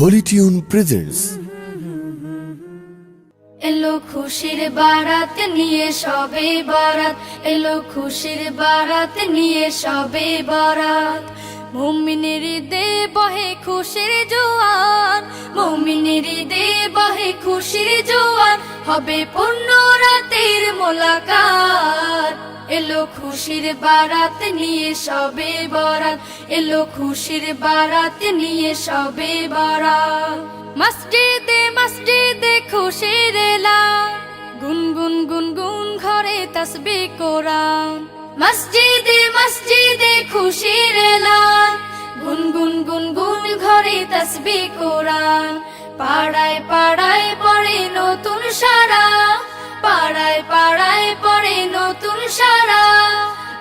Holi tune presents এলো খুশির বারাত নিয়ে সবে বারাত। এলো খুশির বারাত নিয়ে সবে বারাত। মুমিনের দে বহে খুশির জোয়ান। মুমিনের দে বহে খুশির জোয়ান। হবে পূর্ণ রাতের মোলাকাত। এলো খুশির বারাত নিয়ে সবে বরাত। এলো খুশির বারাত নিয়ে সবে বরাত। মসজিদে মসজিদে খুশির এলাম গুনগুন গুনগুন ঘরে তসবি কোরআন। মসজিদে মসজিদে খুশির এলাম গুনগুন গুনগুন ঘরে তসবি কোরআন। পাড়ায় পাড়ায় পড়ে নতুন সারা পাড়ায় পাড়ায় পড়ে নতুন সারা।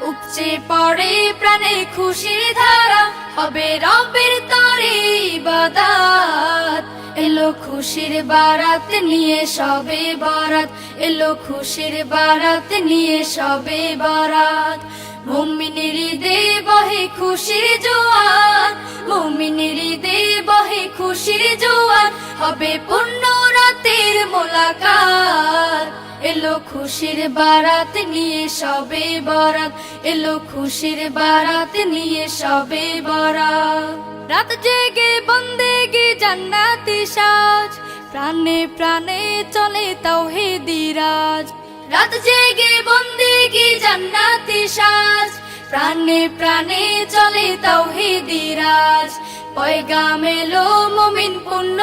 উপচে পড়ে প্রাণে খুশির ধারা, হবে তরে এলো খুশির বারাত নিয়ে সবে বারাত, এলো খুশির বারাত নিয়ে সবে বারাত। মুমিনের দে বহে খুশির জোয়ান মুমিনের দে বহে খুশির জোয়ান হবে পূর্ণ এলো খুশির বারাত নিয়ে সবে বরাত। এলো খুশির বারাত নিয়ে সবে বরাত। রাত জেগে বন্দেগি জান্নাতি সাজ। প্রাণে প্রাণে চলে তাওহিদি রাজ। রাত জেগে বন্দেগি জান্নাতি সাজ। প্রাণে প্রাণে চলে তাওহিদি রাজ। পয়গাম এলো মুমিন পুণ্য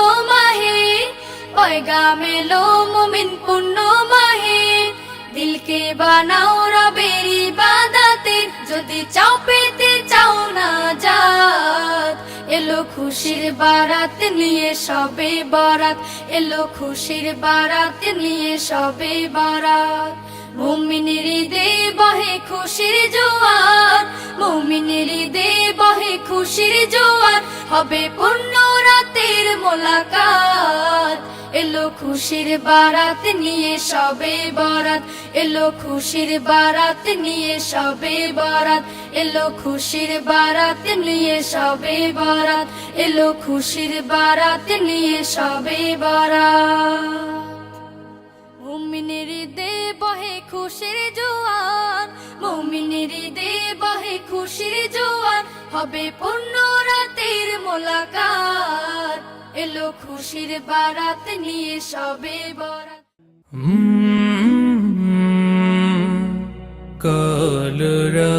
এলো মুমিন পুণ্য মাহে। দিলকে বানাও রবের ইবাদাতে। যদি চাও পেতে চাও না জাত। এলো খুশির বারাত নিয়ে সবে বারাত। এলো খুশির বারাত নিয়ে সবে বারাত। মুমিনের দে বহে খুশির জোয়ার। মুমিনের দে বহে খুশির জোয়ার। হবে পূর্ণ রাতের মোলাকাত। এলো খুশির বারাত নিয়ে সবে বরাত। এলো খুশির বারাত নিয়ে সবে বরাত। এলো খুশির বারাত নিয়ে সবে বরাত। এলো খুশির বারাত নিয়ে সবে বরাত। মুমিনের দে বহে খুশির জোয়ান। মুমিনের দে বহে খুশির জোয়ান। হবে পূর্ণ রাতের মোলাকাত। এলো খুশির বারাত নিয়ে সবে বরাত। কালরা